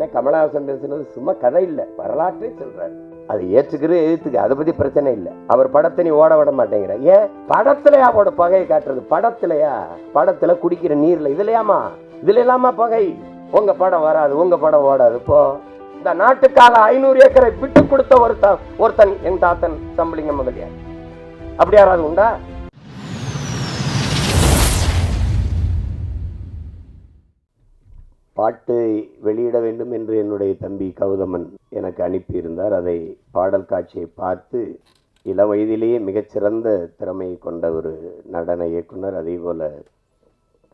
அண்ணன் கமலஹாசன் பேசுனது சும்மா கதை இல்லை வரலாற்றே சொல்றாரு. அது ஏற்றுக்கிற எதிர்த்துக்கு அதை பத்தி பிரச்சனை இல்லை. அவர் படத்தை நீ ஓட விட மாட்டேங்கிற. ஏன்? படத்துலயா அவட பகையை காட்டுறது. படத்துலயா? படத்துல குடிக்கிற நீர்ல இதுலயாமா இதுல இல்லாம பகை. உங்க படம் வராது உங்க படம் ஓடாது போ. இந்த நாட்டுக்காக ஐநூறு ஏக்கரை விட்டு கொடுத்த ஒருத்தன் ஒருத்தன் என் தாத்தன் சம்பளிங்க முதலியார் அப்படி யாராவது உண்டா? பாட்டை வெளியிட வேண்டும் என்று என்னுடைய தம்பி கௌதமன் எனக்கு அனுப்பியிருந்தார். அதை பாடல் காட்சியை பார்த்து இள வயதிலேயே மிகச்சிறந்த திறமையை கொண்ட ஒரு நடன இயக்குனர் அதே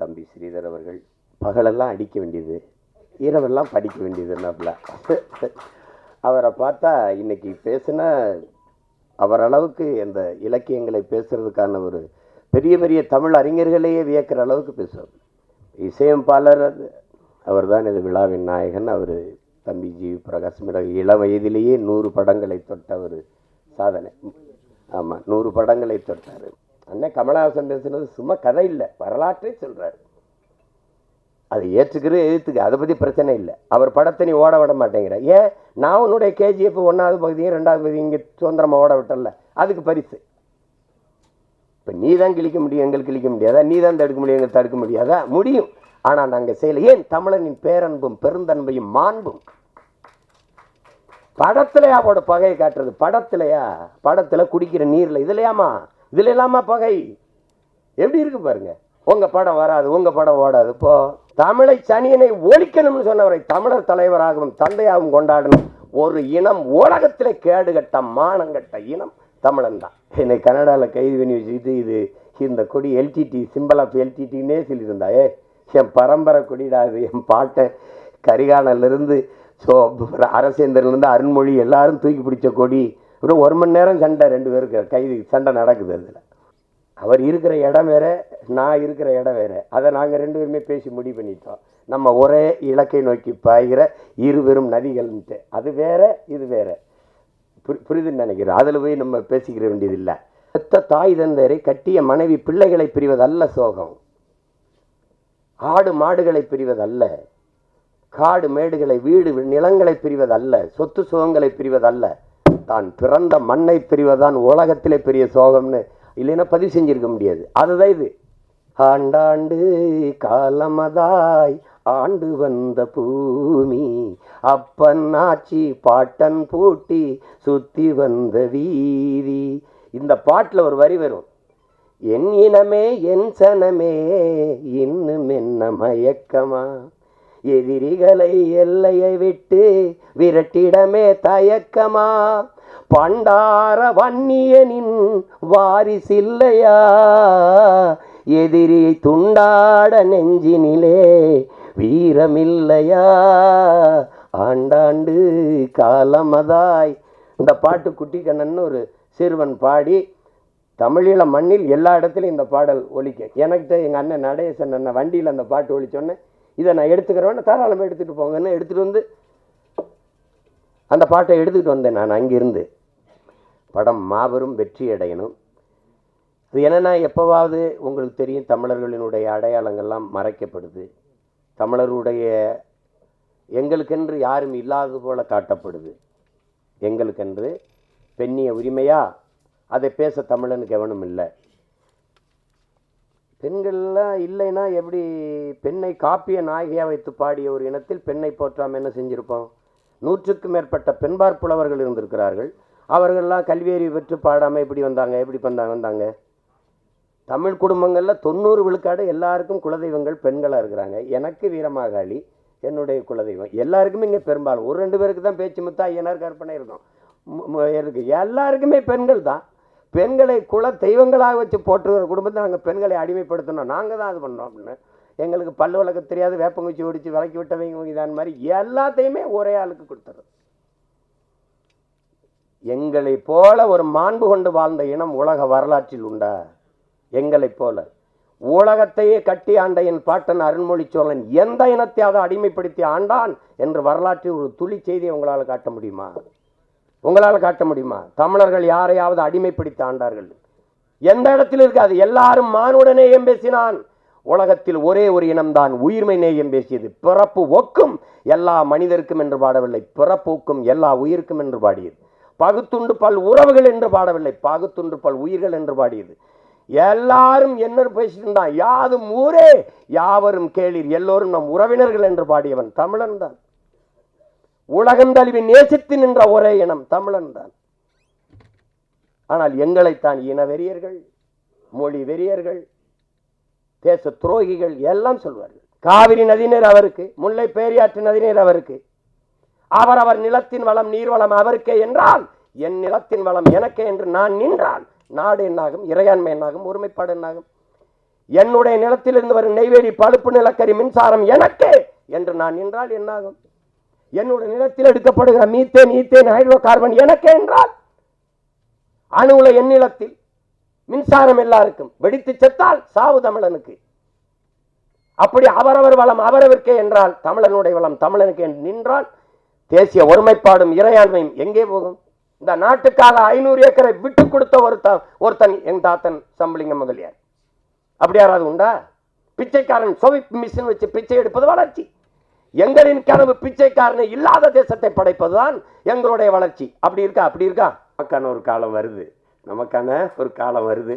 தம்பி ஸ்ரீதர் அவர்கள். பகலெல்லாம் அடிக்க வேண்டியது இரவெல்லாம் படிக்க வேண்டியது வேண்டியதுன்னாப்ல அவரை பார்த்தா இன்றைக்கி பேசுனா அவரளவுக்கு அந்த இலக்கியங்களை பேசுகிறதுக்கான ஒரு பெரிய பெரிய தமிழ் அறிஞர்களையே வியக்கிற அளவுக்கு பேசுவார். இசையமைப்பாளர் அவர் தான் இது விழாவின் நாயகன். அவர் தம்பி ஜி பிரகாஷ் மிக இள வயதிலேயே நூறு படங்களை தொட்ட ஒரு சாதனை. ஆமாம் நூறு படங்களை தொட்டார். அண்ணன் கமலஹாசன் பேசுனது சும்மா கதை இல்லை வரலாற்றே சொல்கிறார் அது ஏற்றுக்கிற எதிர்த்துக்கு அதை பற்றி பிரச்சனை இல்லை. அவர் படத்தை நீ ஓட விட மாட்டேங்கிற. ஏன்? நான் உன்னுடைய கேஜிஎஃப் ஒன்றாவது பகுதியும் ரெண்டாவது பகுதியும் இங்கே சுதந்திரமாக ஓட விட்டல அதுக்கு பரிசு. இப்போ நீ தான் கிழிக்க முடியும் எங்களுக்கு கிழிக்க முடியாதா? நீ தான் தடுக்க முடியும் எங்களுக்கு தடுக்க முடியாதா? முடியும். ஆனால் நாங்கள் செய்யல ஏன் தமிழனின் பேரன்பும் பெருந்தன்மையும் மாண்பும்? படத்துலையா அவட பகையை காட்டுறது. படத்துலையா? படத்தில் குடிக்கிற நீரில். இதுலையாமா இதுல இல்லாமா பகை. எப்படி இருக்கு பாருங்க. உங்கள் படம் வராது உங்கள் படம் ஓடாது. இப்போ தமிழை சனியனை ஒழிக்கணும்னு சொன்னவரை தமிழர் தலைவராகவும் தந்தையாகவும் கொண்டாடணும். ஒரு இனம் உலகத்திலே கேடுகட்ட மானங்கட்ட இனம் தமிழன் தான். என்னை கனடாவில் கைது பண்ணி வச்சுக்கிட்டு இது இந்த கொடி எல்டிடி சிம்பிள் ஆஃப் எல்டிடின்னே சொல்லியிருந்தாயே என் பரம்பரை கொடிடா இது என் பாட்டை கரிகாலன்லேருந்து ஸோ அரசேந்திரன்லேருந்து அருண்மொழி எல்லாரும் தூக்கி பிடிச்ச கொடி. ஒரு ஒரு மணி நேரம் சண்டை ரெண்டு பேருக்கு கைது சண்டை நடக்குது அதில். அவர் இருக்கிற இடம் வேறு நான் இருக்கிற இடம் வேறு. அதை நாங்கள் ரெண்டு பேருமே பேசி முடிவு பண்ணிட்டோம். நம்ம ஒரே இலக்கை நோக்கி பாய்கிற இருவரும் நதிகள்ன்ட்டு. அது வேறு இது வேறு. புரி புரிதுன்னு நினைக்கிறேன். அதில் போய் நம்ம பேசிக்கிற வேண்டியதில்லை. பெத்த தாய் தந்தரை கட்டிய மனைவி பிள்ளைகளை பிரிவதல்ல சோகம். ஆடு மாடுகளை பிரிவதல்ல. காடு மேடுகளை வீடு நிலங்களை பிரிவதல்ல. சொத்து சுகங்களை பிரிவதல்ல. தான் பிறந்த மண்ணை பிரிவதான் உலகத்திலே பெரிய சோகம்னு இல்லைன்னா பதிவு செஞ்சிருக்க முடியாது. அதுதான் இது. ஆண்டாண்டு காலமதாய் ஆண்டு வந்த பூமி அப்பன் ஆச்சி பாட்டன் பூட்டி சுத்தி வந்த வீதி. இந்த பாட்டில் ஒரு வரி வரும். என் இனமே என் சனமே இன்னும் என்ன மயக்கமா? எதிரிகளை எல்லையை விட்டு விரட்டிடமே தயக்கமா? பண்டார வன்னியனின் வாரிசில்லையா எதிரியை துண்டாட நெஞ்சினிலே வீரமில்லையா ஆண்டாண்டு காலமதாய். இந்த பாட்டு குட்டி கண்ணன் ஒரு சிறுவன் பாடி தமிழீழ மண்ணில் எல்லா இடத்துலையும் இந்த பாடல் ஒழிக்க எனக்கு எங்கள் அண்ணன் நடேசன் அண்ணன் வண்டியில் அந்த பாட்டு ஒழிச்சோன்னே இதை நான் எடுத்துக்கிறேன்னு தாராளமாக எடுத்துகிட்டு போங்கன்னு எடுத்துகிட்டு வந்து அந்த பாட்டை எடுத்துக்கிட்டு வந்தேன் நான் அங்கிருந்து. படம் மாபெரும் வெற்றி அடையணும். அது என்னென்னா எப்போவாவது உங்களுக்கு தெரியும் தமிழர்களினுடைய அடையாளங்கள்லாம் மறைக்கப்படுது. தமிழருடைய எங்களுக்கென்று யாரும் இல்லாதது போல காட்டப்படுது. எங்களுக்கென்று பெண்ணிய உரிமையாக அதை பேச தமிழனுக்கு எவனும் இல்லை பெண்கள்லாம் இல்லைன்னா எப்படி பெண்ணை காப்பிய நாயகியாக வைத்து பாடிய ஒரு இனத்தில் பெண்ணை போற்றாமல் என்ன செஞ்சுருப்போம்? நூற்றுக்கும் மேற்பட்ட பெண்பார் புலவர்கள் இருந்திருக்கிறார்கள். அவர்கள்லாம் கல்வியறிவு பெற்று பாடாமல் எப்படி வந்தாங்க? எப்படி வந்தாங்க வந்தாங்க? தமிழ் குடும்பங்களில் தொண்ணூறு விழுக்காடு எல்லாருக்கும் குலதெய்வங்கள் பெண்களாக இருக்கிறாங்க. எனக்கு வீரமாகாளி என்னுடைய குலதெய்வம். எல்லாருக்குமே இங்கே பெரும்பாலும். ஒரு ரெண்டு பேருக்கு தான் பேச்சு முத்தா ஐயனார் கற்பனை இருக்கும். மு- எல்லாருக்குமே பெண்கள் தான் பெண்களை குல தெய்வங்களாக வச்சு போற்றுகிற குடும்பத்தை நாங்கள் பெண்களை அடிமைப்படுத்தணும். நாங்கள் தான் அது பண்ணோம் அப்படின்னு. எங்களுக்கு பல்லு வளர்க்க தெரியாது வேப்பங்குச்சி ஒடிச்சு விளக்கி விட்டவங்க இதான் மாதிரி எல்லாத்தையுமே ஒரே ஆளுக்கு கொடுத்துறது. எங்களை போல ஒரு மாண்பு கொண்டு வாழ்ந்த இனம் உலக வரலாற்றில் உண்டா? எங்களைப் போல. உலகத்தையே கட்டி ஆண்ட என் பாட்டன் அருண்மொழி சோழன் எந்த இனத்தையாவது அடிமைப்படுத்தி ஆண்டான்? என்று வரலாற்றில் ஒரு துளி செய்தியை உங்களால் காட்ட முடியுமா? உங்களால் காட்ட முடியுமா? தமிழர்கள் யாரையாவது அடிமைப்படுத்தி ஆண்டார்கள்? எந்த இடத்தில் இருக்காது. எல்லாரும் மானுடனே ஏன் பேசினான் உலகத்தில் ஒரே ஒரு இனம்தான். உயிர்மை நேயம் பேசியது பிறப்பு ஒக்கும். எல்லா மனிதருக்கும் என்று பாடவில்லை. பிறப்போக்கும் எல்லா உயிருக்கும் என்று பாடியது. பகுத்துண்டு பல் உறவுகள் என்று பாடவில்லை. பகுத்துண்டு பல் உயிர்கள் என்று பாடியது. எல்லாரும் என்ன பேசிட்டு யாதும் ஊரே யாவரும் கேளீர். எல்லோரும் நம் உறவினர்கள் என்று பாடியவன் தமிழன் தான். உலகந்தழுவி நேசித்து நின்ற ஒரே இனம் தமிழன் தான். ஆனால் எங்களைத்தான் இன வெறியர்கள் மொழி வெறியர்கள் தேச துரோகிகள் எல்லாம் சொல்வார்கள். காவிரி நதிநீர் அவருக்கு முல்லை பேரியாற்று நதிநீர் அவருக்கு. அவர் அவர் நிலத்தின் வளம் நீர்வளம் அவருக்கே என்றால் என் நிலத்தின் வளம் எனக்கே என்று நான் நின்றால் நாடு என்னாகும் இறையாண்மை என்னாகும் ஒருமைப்பாடு என்னாகும்? என்னுடைய நிலத்திலிருந்து வரும் நெய்வேலி பழுப்பு நிலக்கரி மின்சாரம் எனக்கே என்று நான் நின்றால் என்னாகும்? என்னோட நிலத்தில் எடுக்கப்படுகிற மீத்தேன் ஈத்தேன் ஹைட்ரோ கார்பன் எனக்கு என்றால் அணுவுல என் நிலத்தில் மின்சாரம் எல்லாருக்கும். வெடித்து செத்தால் சாவு தமிழனுக்கு. அப்படி அவரவர் வளம் அவரவர்க்கே என்றால் தமிழனுடைய வளம் தமிழனுக்கு நின்றால் தேசிய ஒருமைப்பாடும் இறையாண்மையும் எங்கே போகும்? இந்த நாட்டுக்காக ஐநூறு ஏக்கரை விட்டு கொடுத்த ஒருத்தன் ஒருத்தன் என் தாத்தன் சம்பளிங்க முதலியார். அப்படி யாராவது உண்டா? பிச்சைக்காரன் சொவிப் மிஷின் வச்சு பிச்சை எடுப்பது வளர்ச்சி. எங்களின் கனவு பிச்சைக்காரனை இல்லாத தேசத்தை படைப்பதுதான் எங்களுடைய வளர்ச்சி. அப்படி இருக்கா? அப்படி இருக்கா? நமக்கான ஒரு காலம் வருது. நமக்கான ஒரு காலம் வருது.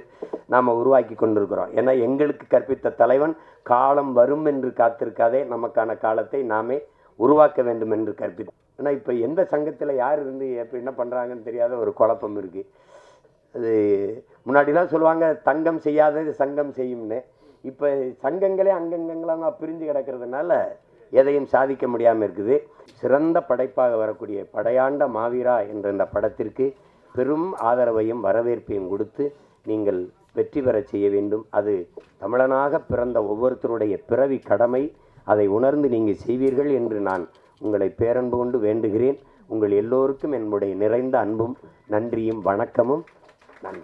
நாம் உருவாக்கி கொண்டிருக்கிறோம். ஏன்னா எங்களுக்கு கற்பித்த தலைவன் காலம் வரும் என்று காத்திருக்காதே. நமக்கான காலத்தை நாமே உருவாக்க வேண்டும் என்று கற்பித்த. ஆனால் இப்போ எந்த சங்கத்தில் யார் இருந்து எப்போ என்ன பண்ணுறாங்கன்னு தெரியாத ஒரு குழப்பம் இருக்குது அது முன்னாடிலாம் சொல்லுவாங்க தங்கம் செய்யாதது சங்கம் செய்யும்னு. இப்போ சங்கங்களே அங்கங்கங்களாக பிரிஞ்சு கிடக்கிறதுனால எதையும் சாதிக்க முடியாமல் இருக்குது. சிறந்த படைப்பாக வரக்கூடிய படையாண்ட மாவீரா என்ற இந்த படத்திற்கு பெரும் ஆதரவையும் வரவேற்பையும் கொடுத்து நீங்கள் வெற்றி பெறச் செய்ய வேண்டும். அது தமிழனாக பிறந்த ஒவ்வொருத்தருடைய பிறவி கடமை. அதை உணர்ந்து நீங்கள் செய்வீர்கள் என்று நான் உங்களை பேரன்பு கொண்டு வேண்டுகிறேன். உங்கள் எல்லோருக்கும் என்னுடைய நிறைந்த அன்பும் நன்றியும் வணக்கமும். நன்றி.